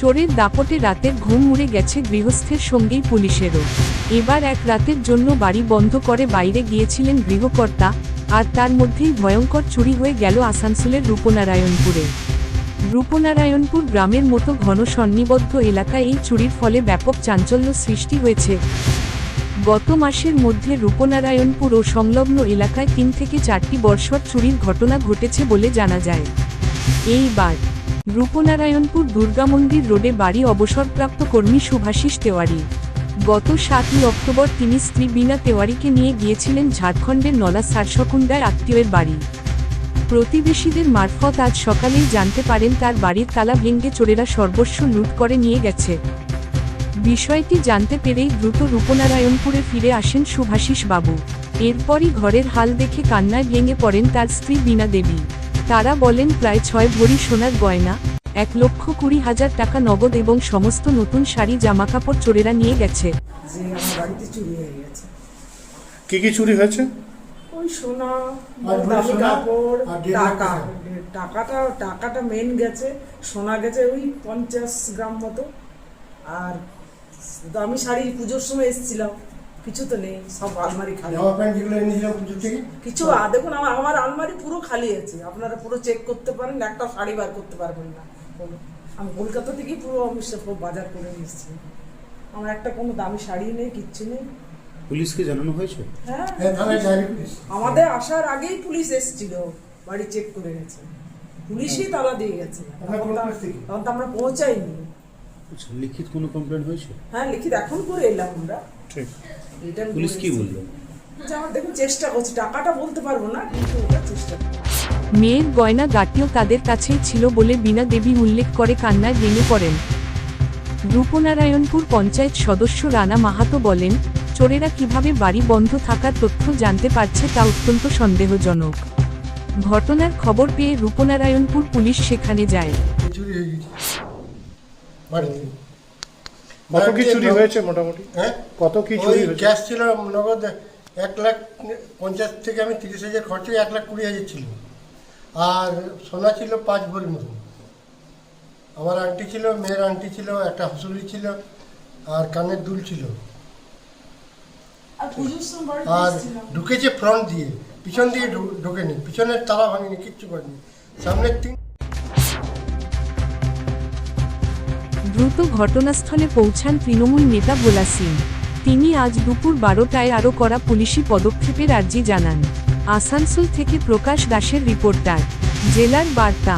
চোরের দাপটে রাতের ঘুম উড়ে গেছে গৃহস্থের সঙ্গেই পুলিশেরও। এবার এক রাতের জন্য বাড়ি বন্ধ করে বাইরে গিয়েছিলেন গৃহকর্তা, আর তার মধ্যেই ভয়ঙ্কর চুরি হয়ে গেল আসানসোলের রূপনারায়ণপুরে। রূপনারায়ণপুর গ্রামের মতো ঘন সন্নিবদ্ধ এলাকায় এই চুরির ফলে ব্যাপক চাঞ্চল্য সৃষ্টি হয়েছে। গত মাসের মধ্যে রূপনারায়ণপুর ও সংলগ্ন এলাকায় তিন থেকে চারটি বর্ষর চুরির ঘটনা ঘটেছে বলে জানা যায়। এইবার রূপনারায়ণপুর দুর্গামন্দির রোডে বাড়ি অবসরপ্রাপ্ত কর্মী শুভাশিস তেওয়ারি। গত সাতই অক্টোবর তিনি স্ত্রী বীণা তেওয়ারিকে নিয়ে গিয়েছিলেন ঝাড়খণ্ডের নলা সারসকুন্ডায় আত্মীয়ের বাড়ি। প্রতিবেশীদের মারফত আজ সকালেই জানতে পারেন তার বাড়ির তালা ভেঙ্গে চোরেরা সর্বস্ব লুট করে নিয়ে গেছে। বিষয়টি জানতে পেরেই দ্রুত রূপনারায়ণপুরে ফিরে আসেন শুভাশিস বাবু। এরপরই ঘরের হাল দেখে কান্নায় ভেঙে পড়েন তার স্ত্রী বীণা দেবী। তারা বলেন প্রায় ছয় ভরি সোনার গয়না এক লক্ষ কুড়ি হাজার টাকা নগদ এবং সমস্ত নতুন শাড়ি জামাকাপড় চোরেরা নিয়ে গেছে। যে আমার বাড়িতে চুরি হয়ে গেছে কি কি চুরি হয়েছে? ওই সোনা দামি কাপড় টাকা। টাকাটা টাকাটা মেন গেছে সোনা গেছে ওই পঞ্চাশ গ্রাম মতো। আর দামি শাড়ি পুজোর সময় এসেছিলাম। কিছু তো নেই সব আলমারি খালি। জামা প্যান্ট যেগুলো এনেছিলাম পুজোর থেকে? কিছু দেখুন আমার আমার আলমারি পুরো খালি আছে। আপনারা পুরো চেক করতে পারেন একটা শাড়ি বার করতে পারবেন না। কোনো। আমি কলকাতা থেকেই পুরো আমি সব বাজার করে নিয়ে এসেছি। আমার একটা কোনো দামি শাড়ি নেই কিচ্ছু নেই। পুলিশকে জানানো হয়েছে? হ্যাঁ। হ্যাঁ আমাদের আসার আগেই পুলিশ এসেছিল বাড়ি চেক করে গেছে পুলিশই তালা দিয়ে গেছে। আপনার কোন তখন তো- পুলিশ থেকে? তখন তো আমরা পৌঁছাইনি। আচ্ছা লিখিত কোনো কমপ্লেন হয়েছে? হ্যাঁ লিখিত এখন করে এলাম আমরা। ঠিক। পুলিশ কি বলল? যে আমার দেখুন চেষ্টা করছি টাকাটা বলতে পারব না কিন্তু ওটা চেষ্টা মেয়ের গয়না গাটিও তাদের কাছেই ছিল বলে বীণা দেবী উল্লেখ করে কান্নায় ভেঙে পড়েন। রূপনারায়ণপুর পঞ্চায়েত সদস্য রানা মাহাতো বলেন চোরেরা কীভাবে বাড়ি বন্ধ থাকার তথ্য জানতে পারছে তা অত্যন্ত সন্দেহজনক। ঘটনার খবর পেয়ে রূপনারায়ণপুর পুলিশ সেখানে যায়। বাড়িতে কত কি চুরি হয়েছে মোটামুটি? হ্যাঁ? কত কি চুরি হয়েছে? গ্যাস ছিল নগদ এক লাখ পঞ্চাশ থেকে আমি তিরিশ হাজার খরচে এক লাখ কুড়ি হাজার ছিল। আর সোনা ছিল পাঁচ ভরির মতো আমার আংটি ছিল মেয়ের আংটি ছিল একটা হাসুলি ছিল আর কানের দুল ছিল। আর। ঢুকেছে ফ্রন্ট দিয়ে। পিছন দিয়ে ঢোকেনি। পিছনের তালা ভাঙেনি কিচ্ছু করেনি। সামনের তিন দ্রুত ঘটনাস্থলে পৌঁছান তৃণমূল নেতা ভোলা সিং। তিনি আজ দুপুর বারোটায় আরও করা পুলিশি পদক্ষেপের আর্জি জানান। আসানসোল থেকে প্রকাশ দাসের রিপোর্টার। জেলার বার্তা।